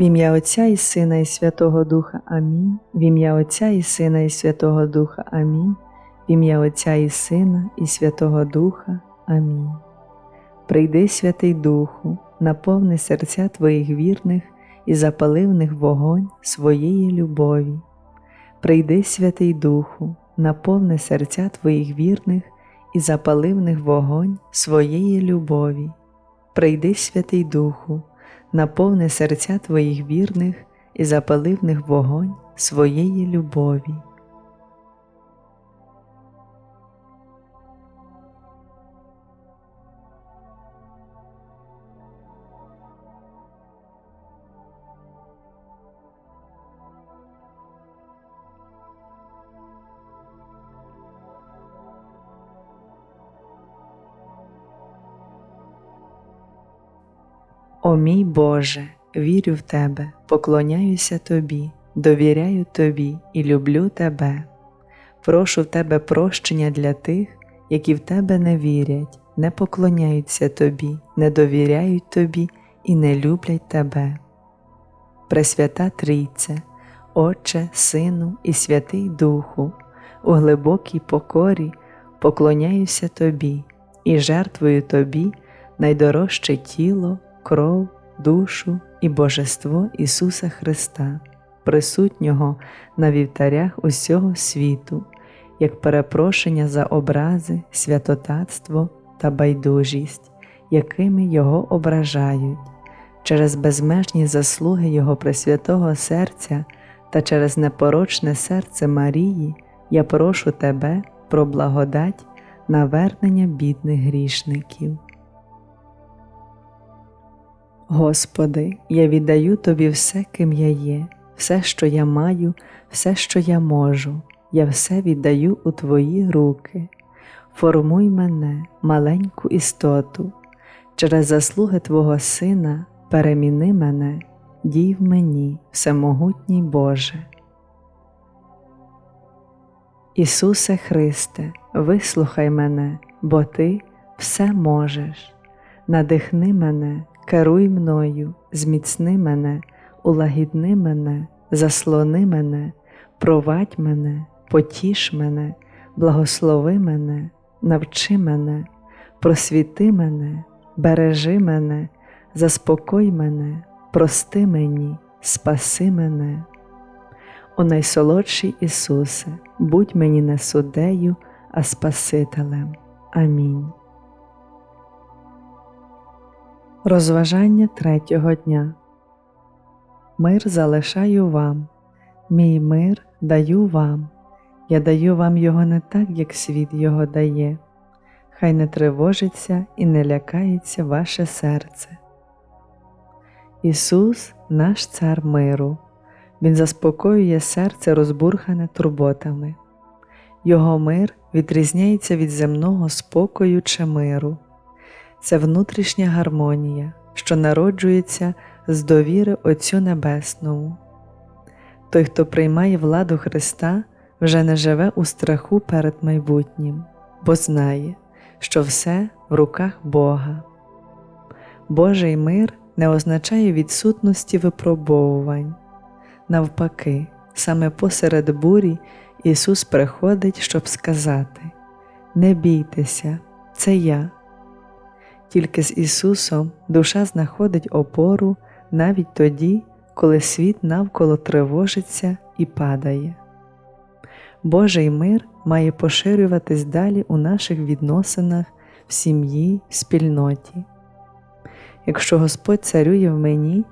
В ім'я Отця і Сина, і Святого Духа Амінь. В ім'я Отця і Сина, і Святого Духа Амінь. В ім'я Отця і Сина, і Святого Духа. Амінь. Прийди, Святий Духу, наповни серця Твоїх вірних і запали в них вогонь своєї любові. Прийди, Святий Духу, наповни серця Твоїх вірних і запали в них вогонь своєї любові. Прийди, Святий Духу, наповни серця Твоїх вірних і запали в них вогонь своєї любові. О мій Боже, вірю в Тебе, поклоняюся Тобі, довіряю Тобі і люблю Тебе. Прошу в Тебе прощення для тих, які в Тебе не вірять, не поклоняються Тобі, не довіряють Тобі і не люблять Тебе. Пресвята Трійце, Отче, Сину і Святий Духу, у глибокій покорі поклоняюся Тобі і жертвую Тобі найдорожче тіло кров, душу і Божество Ісуса Христа, присутнього на вівтарях усього світу, як перепрошення за образи, святотатство та байдужість, якими Його ображають, через безмежні заслуги Його Пресвятого Серця та через непорочне серце Марії я прошу Тебе про благодать навернення бідних грішників. Господи, я віддаю Тобі все, ким я є, все, що я маю, все, що я можу, я все віддаю у Твої руки. Формуй мене, маленьку істоту, через заслуги Твого Сина переміни мене, дій в мені, всемогутній Боже. Ісусе Христе, вислухай мене, бо Ти все можеш, надихни мене керуй мною, зміцни мене, улагідни мене, заслони мене, провадь мене, потіш мене, благослови мене, навчи мене, просвіти мене, бережи мене, заспокой мене, прости мені, спаси мене. О найсолодший Ісусе, будь мені не суддею, а Спасителем. Амінь. Розважання третього дня. Мир залишаю вам, мій мир даю вам, я даю вам його не так, як світ його дає, хай не тривожиться і не лякається ваше серце. Ісус наш Цар миру, Він заспокоює серце розбурхане турботами, Його мир відрізняється від земного спокою чи миру це внутрішня гармонія, що народжується з довіри Отцю Небесному. Той, хто приймає владу Христа, вже не живе у страху перед майбутнім, бо знає, що все в руках Бога. Божий мир не означає відсутності випробовувань. Навпаки, саме посеред бурі Ісус приходить, щоб сказати: Не бійтеся, це я. Тільки з Ісусом душа знаходить опору навіть тоді, коли світ навколо тривожиться і падає. Божий мир має поширюватись далі у наших відносинах в сім'ї, в спільноті. Якщо Господь царює в мені,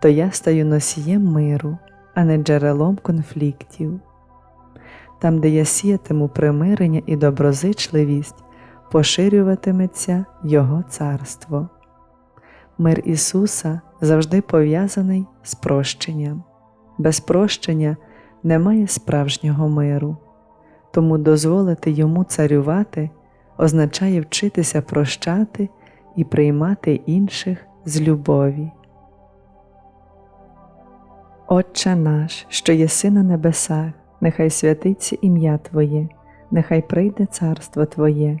то я стаю носієм миру, а не джерелом конфліктів. Там, де я сіятиму примирення і доброзичливість, поширюватиметься Його царство. Мир Ісуса завжди пов'язаний з прощенням. Без прощення немає справжнього миру, тому дозволити йому царювати означає вчитися прощати і приймати інших з любові. Отче наш, що єси на небесах, нехай святиться ім'я Твоє, нехай прийде царство Твоє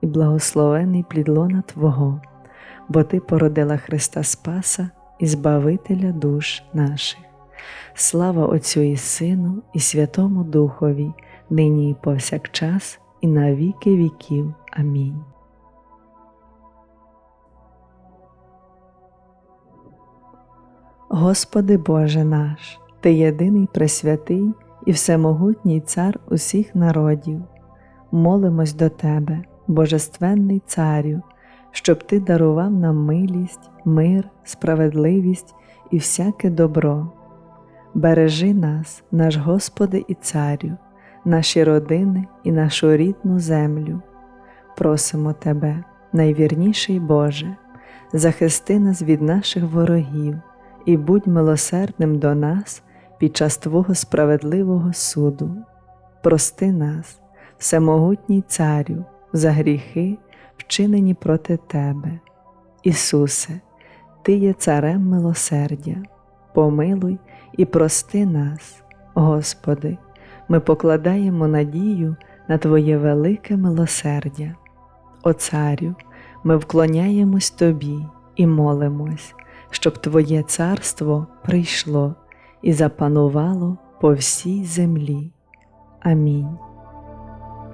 і благословений плід лона Твого, бо Ти породила Христа Спаса і Збавителя душ наших. Слава Отцю і Сину, і Святому Духові, нині і повсякчас, і на віки віків. Амінь. Господи Боже наш, Ти єдиний пресвятий і всемогутній Цар усіх народів, молимось до Тебе, Божественний Царю, щоб Ти дарував нам милість, мир, справедливість і всяке добро. Бережи нас, наш Господи і Царю, наші родини і нашу рідну землю. Просимо Тебе, найвірніший Боже, захисти нас від наших ворогів і будь милосердним до нас під час Твого справедливого суду. Прости нас, всемогутній Царю, за гріхи, вчинені проти Тебе. Ісусе, Ти є царем милосердя, помилуй і прости нас, Господи, ми покладаємо надію на Твоє велике милосердя. О Царю, ми вклоняємось Тобі і молимось, щоб Твоє царство прийшло і запанувало по всій землі. Амінь.